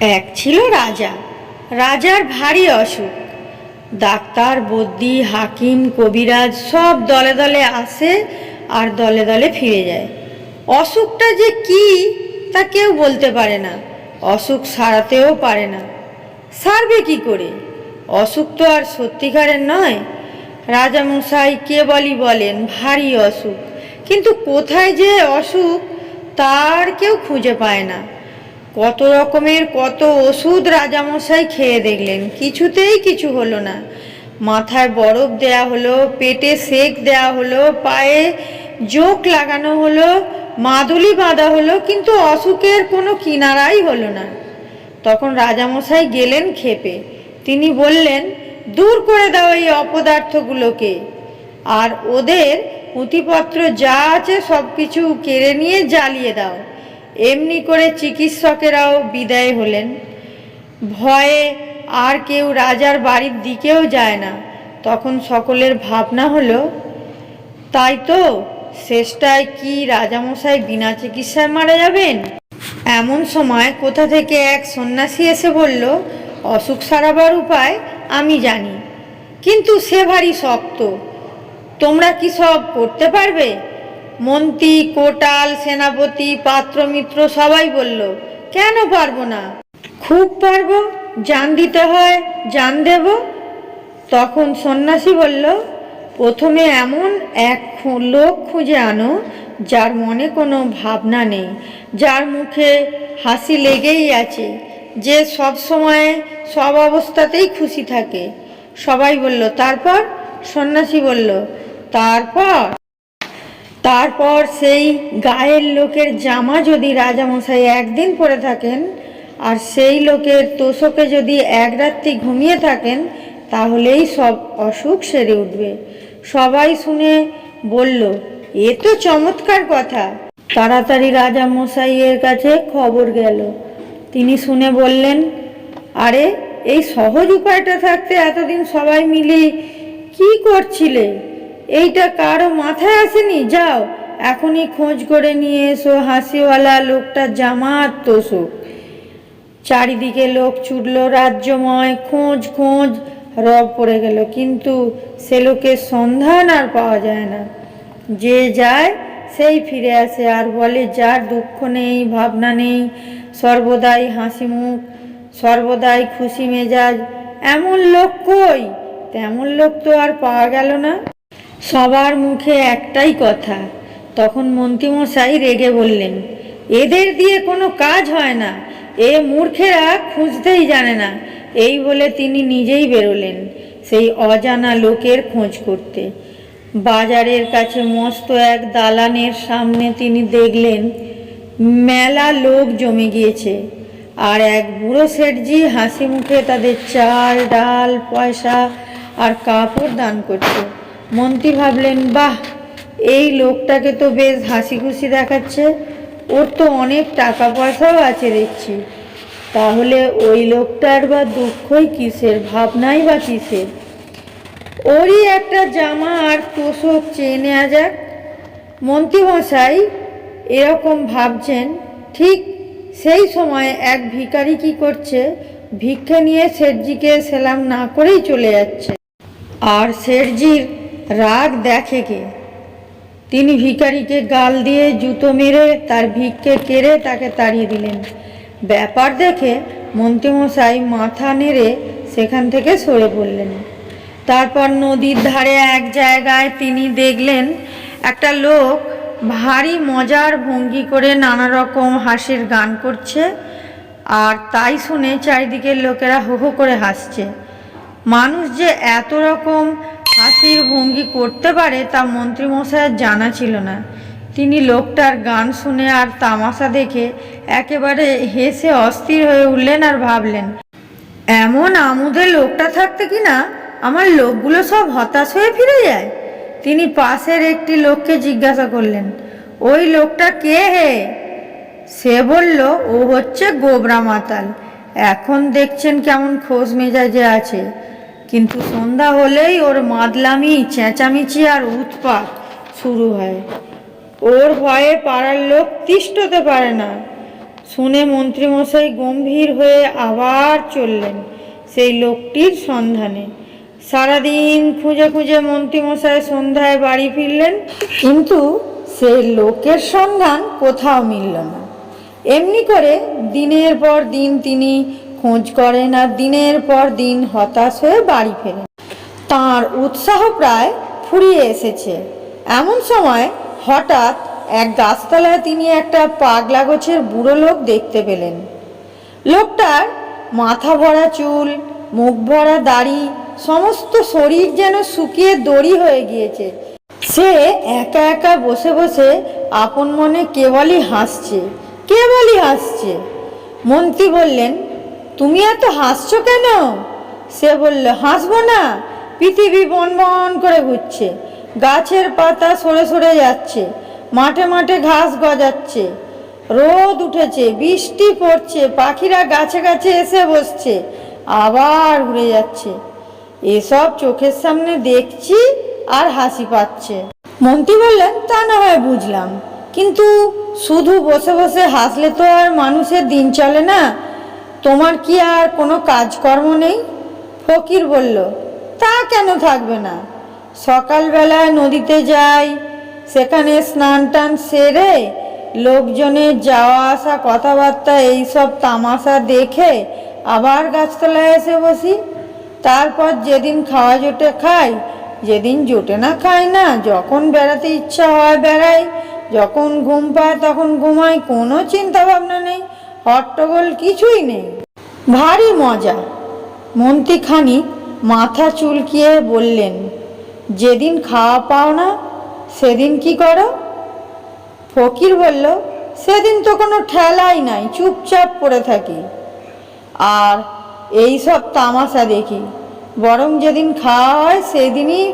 এক ছিল রাজা। রাজার ভারী অসুখ। ডাক্তার বদ্যি হাকিম, কবিরাজ সব দলে দলে আসে আর দলে দলে ফিরে যায়। অসুখটা যে কি তা কেউ বলতে পারে না। অসুখ সারাতেও পারে না। সারবে কি করে? অসুখ তো আর সত্যিকারের নয়। রাজামশাই কেবলই বলেন, ভারী অসুখ। কিন্তু কোথায় যে অসুখ, তার কেউ খুঁজে পায় না। কত রকমের, কত ওষুধ রাজামশাই খেয়ে দেখলেন। কিছুতেই কিছু হলো না। মাথায় বরফ দেয়া হলো, পেটে সেক দেয়া হলো, পায়ে জোক লাগানো হলো, মাদুলি বাঁধা হলো, কিন্তু অসুখের কোনো কিনারাই হলো না। তখন রাজামশাই গেলেন খেপে তিনি বললেন, দূর করে দাও এই অপদার্থগুলোকে। আর ওদের পুঁথিপত্র যা আছে সব কিছু কেড়ে নিয়ে জ্বালিয়ে দাও। এমনি করে চিকিৎসকেরাও বিদায় হলেন। ভয়ে আর কেউ রাজার বাড়ির দিকেও যায় না। তখন সকলের ভাবনা হলো, তাই তো, শেষটায় কি রাজামশাই বিনা চিকিৎসায় মারা যাবেন? এমন সময় কোথা থেকে এক সন্ন্যাসী এসে বলল, অসুখ সারাবার উপায় আমি জানি, কিন্তু সে ভারী শক্ত। তোমরা কি সব করতে পারবে? মন্ত্রী, কোটাল, সেনাপতি পাত্র মিত্র সবাই বলল, কেন পারব না? খুব পারব, জান দিতে হয়, জান দেব। তখন সন্ন্যাসী বলল, প্রথমে এমন এক লোক খুঁজে আনো, যার মনে কোনো ভাবনা নেই, যার মুখে হাসি লেগেই আছে, যে সব সময় সব অবস্থাতেই খুশি থাকে। সবাই বলল, তারপর? সন্ন্যাসী বলল, তারপর? তারপর সেই গায়ের লোকের জামা যদি রাজামশাই একদিন পরে থাকেন, আর সেই লোকের তোষকে যদি এক রাত্রি ঘুমিয়ে থাকেন, তাহলেই সব অসুখ সেরে উঠবে। সবাই শুনে বলল, এ তো চমৎকার কথা। তাড়াতাড়ি রাজামশাইয়ের কাছে খবর গেল। তিনি শুনে বললেন, আরে, এই সহজ উপায়টা থাকতে এতদিন সবাই মিলে কি করছিলে? এইটা কারও মাথায় আসেনি? যাও, এখনই খোঁজ করে নিয়ে এসো, হাসিওয়ালা লোকটা জামা আর তোষক। চারিদিকে লোক ছুটলো, রাজ্যময়, খোঁজ খোঁজ, রব পড়ে গেল। কিন্তু সে লোকের সন্ধান আর পাওয়া যায় না। যে যায়, সেই ফিরে আসে আর বলে, যার দুঃখ নেই, ভাবনা নেই, সর্বদাই হাসি মুখ সর্বদাই খুশি মেজাজ, এমন লোক কই? তেমন লোক তো আর পাওয়া গেল না। সবার মুখে একটাই কথা। তখন মন্ত্রীমশাই রেগে বললেন, এদের দিয়ে কোনো কাজ হয় না। এ মূর্খেরা খুঁজতেই জানে না এই বলে তিনি নিজেই বেরোলেন সেই অজানা লোকের খোঁজ করতে। বাজারের কাছে মস্ত এক দালানের সামনে তিনি দেখলেন, মেলা লোক জমে গিয়েছে আর এক বুড়ো শেঠজি হাসি মুখে তাদের চাল, ডাল, পয়সা আর কাপড় দান করছে। মন্ত্রী ভাবলেন, বাহ, এই লোকটাকে তো বেশ হাসি খুশি দেখাচ্ছে। ওর তো অনেক টাকা পয়সাও আছে দেখছি। তাহলে ওই লোকটার বা দুঃখই কিসের? ভাবনাই বা কিসের? ওরই একটা জামা আর তোষক চেয়ে নেওয়া যাক। মন্ত্রীমশাই, এরকম ভাবছেন? ঠিক সেই সময় এক ভিখারি কি করছে? ভিক্ষে নিয়ে শেঠজিকে সেলাম না করেই চলে যাচ্ছে। আর শেঠজির রাগ দেখে কে? তিনি ভিখারিকে গাল দিয়ে জুতো মেরে তার ভিক্ষে কেড়ে তাকে তাড়িয়ে দিলেন। ব্যাপার দেখে মন্ত্রীমশাই মাথা নেড়ে সেখান থেকে সরে পড়লেন। তারপর নদীর ধারে এক জায়গায় তিনি দেখলেন একটা লোক ভারী মজার ভঙ্গি করে নানা রকম হাসির গান করছে আর তাই শুনে চারিদিকের লোকেরা হো হো করে হাসছে। মানুষ যে এত রকম হাসির ভঙ্গি করতে পারে তা মন্ত্রীমশাইয়ের জানা ছিল না। তিনি লোকটার গান শুনে আর তামাশা দেখে একেবারে হেসে অস্থির হয়ে উঠলেন আর ভাবলেন, এমন আমুদের লোকটা থাকতে কি না? আমার লোকগুলো সব হতাশ হয়ে ফিরে যায়? তিনি পাশের একটি লোককে জিজ্ঞাসা করলেন, ওই লোকটা কে হে? সে বলল, ও হচ্ছে গোবরা মাতাল। এখন দেখছেন কেমন খোঁজ মেজাজে আছে। কিন্তু সন্ধ্যা হলেই ওর মাদলামি, চেঁচামেচি আর উৎপাত শুরু হয়। ওর ভয়ে পাড়ার লোক তিষ্ঠতে পারে না। শুনে মন্ত্রীমশাই গম্ভীর হয়ে আবার চললেন সেই লোকটির সন্ধানে। সারাদিন খুঁজে খুঁজে মন্ত্রীমশাই সন্ধ্যায় বাড়ি ফিরলেন, কিন্তু সেই লোকের সন্ধান কোথাও মিলল না। এমনি করে দিনের পর দিন তিনি খোঁজ করেন আর দিনের পর দিন হতাশ হয়ে বাড়ি ফেরেন। তাঁর উৎসাহ প্রায় ফুরিয়ে এসেছে। এমন সময় হঠাৎ এক গাছতলায় তিনি একটা পাগলা গোছের বুড়ো লোক দেখতে পেলেন। লোকটার মাথা ভরা চুল, মুখ ভরা দাড়ি, সমস্ত শরীর যেন শুকিয়ে দড়ি হয়ে গিয়েছে। সে একা একা বসে বসে আপন মনে কেবলই হাসছে কেবলই হাসছে। মন্ত্রী বললেন তুমি এত হাসছো কেন? সে বলল, হাসবো না, পৃথিবী বন বন করে ঘুরছে, গাছের পাতা সরে সরে যাচ্ছে, মাঠে মাঠে ঘাস গজাচ্ছে, রোদ উঠেছে, বৃষ্টি পড়ছে, পাখিরা গাছে গাছে এসে বসছে, আবার উড়ে যাচ্ছে। এসব চোখের সামনে দেখছি আর হাসি পাচ্ছে। মন্ত্রী বললেন, তা না হয় বুঝলাম, কিন্তু শুধু বসে বসে হাসলে তো আর মানুষের দিন চলে না তোমার কি আর কোনো কাজকর্ম নেই? ফকির বলল, তা কেন থাকবে না? সকালবেলায় নদীতে যাই, সেখানে স্নান টান সেরে লোকজনের যাওয়া আসা কথাবার্তা এইসব তামাশা দেখে আবার গাছতলায় এসে বসি। তারপর যেদিন খাওয়া জোটে খাই, যেদিন জোটে না খাই না, যখন বেড়াতে ইচ্ছা হয় বেড়াই, যখন ঘুম পায় তখন ঘুমাই, কোনো চিন্তা ভাবনা নেই, হট্টগোল কিছুই নেই। ভারী মজা। মন্ত্রী খানিক মাথা চুলকিয়ে বললেন, যেদিন খাওয়া পাও না, সেদিন কি করো? ফকির বলল, সেদিন তো কোনো ঠেলাই নাই, চুপচাপ পড়ে থাকি। আর এই সব তামাশা দেখি, বরং যেদিন খাওয়া হয়, সেদিনই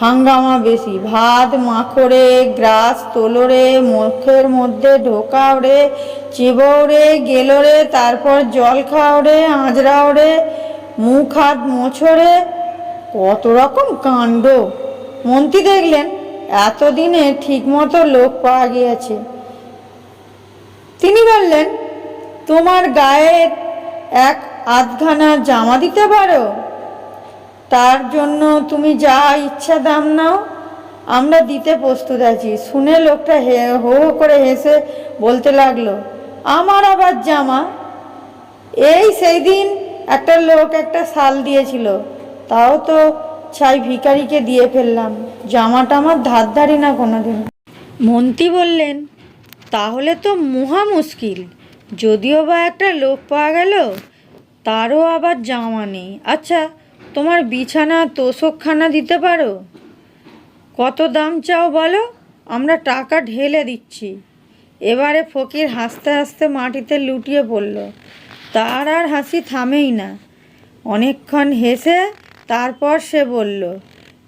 হাঙ্গামা বেশি। ভাত মাখরে, গ্রাস তোলরে, মুখের মধ্যে ঢোকাও রে চিবও রে গেলো রে তারপর জল খাও রে আঁচড়াও রে মুখ হাত মোছরে। কত রকম কাণ্ড। মন্ত্রী দেখলেন, এতদিনে ঠিকমতো লোক পাওয়া গিয়েছে। তিনি বললেন, তোমার গায়ের এক আধখানা জামা দিতে পারো? তার জন্য তুমি যা ইচ্ছা দাম নাও, আমরা দিতে প্রস্তুত আছি। শুনে লোকটা হে, হো করে হেসে বলতে লাগল, আমার আবার জামা? এই সেই দিন একটা লোক একটা শাল দিয়েছিল, তাও তো ছাই ভিকারিকে দিয়ে ফেললাম। জামাটা আমার ধার ধারি না কোনোদিন। মন্ত্রী বললেন, তাহলে তো মহা মুশকিল। যদিও বা একটা লোক পাওয়া গেল, তারও আবার জামা নেই। আচ্ছা তোমার বিছানা তোষকখানা দিতে পারো? কত দাম চাও বলো? আমরা টাকা ঢেলে দিচ্ছি। এবারে ফকির হাসতে হাসতে মাটিতে লুটিয়ে পড়ল। তার আর হাসি থামেই না। অনেকক্ষণ হেসে তারপর সে বলল,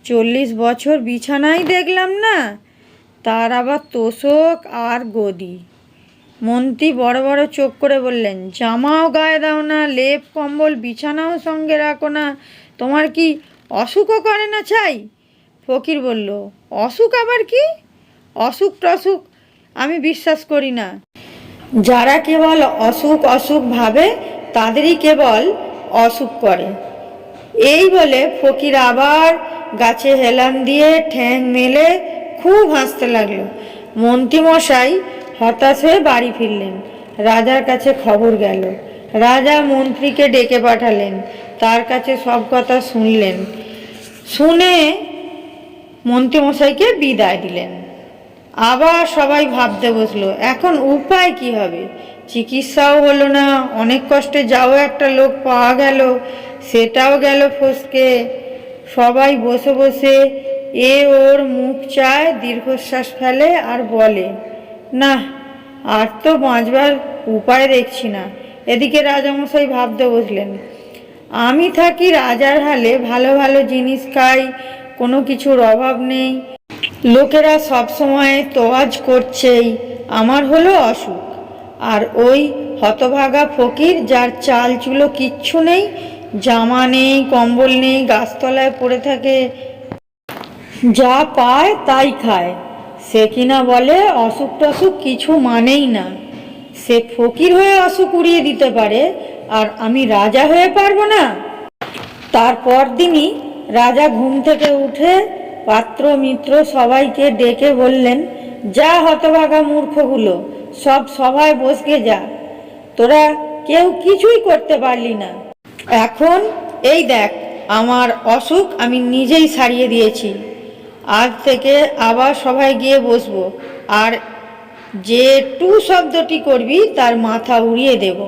চল্লিশ বছর বিছানাই দেখলাম না? তার আবার তোষক আর গদি। মন্ত্রী বড় বড় চোখ করে বললেন, জামাও গায়ে দাও না, লেপ, কম্বল বিছানাও সঙ্গে রাখো না। তোমার কি অসুখও করে না চাই ফকির বলল, অসুখ আবার কি? অসুখ টসুখ আমি বিশ্বাস করি না। যারা কেবল অসুখ অসুখ ভাবে, তাদেরই কেবল অসুখ করে। এই বলে ফকির আবার গাছে হেলান দিয়ে ঠ্যাং মেলে খুব হাসতে লাগল। মন্ত্রীমশাই হতাশ হয়ে বাড়ি ফিরলেন। রাজার কাছে খবর গেল। রাজা মন্ত্রীকে ডেকে পাঠালেন। তার কাছে সব কথা শুনলেন। শুনে মন্ত্রীমশাইকে বিদায় দিলেন। আবার সবাই ভাবতে বসল, এখন উপায় কি হবে? চিকিৎসাও হলো না, অনেক কষ্টে যাও একটা লোক পাওয়া গেল, সেটাও গেল ফসকে। সবাই বসে বসে এ ওর মুখ চায়, দীর্ঘশ্বাস ফেলে আর বলে না, আর তো বাঁচবার উপায় দেখছি না। এদিকে রাজামশাই ভাবতে বসলেন, আমি থাকি রাজার হালে, ভালো ভালো জিনিস খাই, কোনো কিছুর অভাব নেই। লোকেরা সব সময় তোয়াজ করছেই, আমার হলো অসুখ। আর ওই হতভাগা ফকির যার চাল চুলো কিচ্ছু নেই, জামা নেই, কম্বল নেই, গাছতলায় পড়ে থাকে, যা পায় তাই খায়। সে কিনা বলে, অসুখ টসুখ কিছু মানেই না। সে ফকির হয়ে অসুখ উড়িয়ে দিতে পারে, আর আমি রাজা হয়ে পারব না। তারপর দিনই রাজা ঘুম থেকে উঠে পাত্র মিত্র সবাইকে ডেকে বললেন, যা হতভাগা মূর্খগুলো, সব সভায় বসকে যা। তোরা কেউ কিছুই করতে পারলি না। এখন এই দেখ, আমার অসুখ আমি নিজেই সারিয়ে দিয়েছি। আজ থেকে আবার সবাই গিয়ে বসবো। আর যে টু শব্দটি করবি, তার মাথা উড়িয়ে দেবো।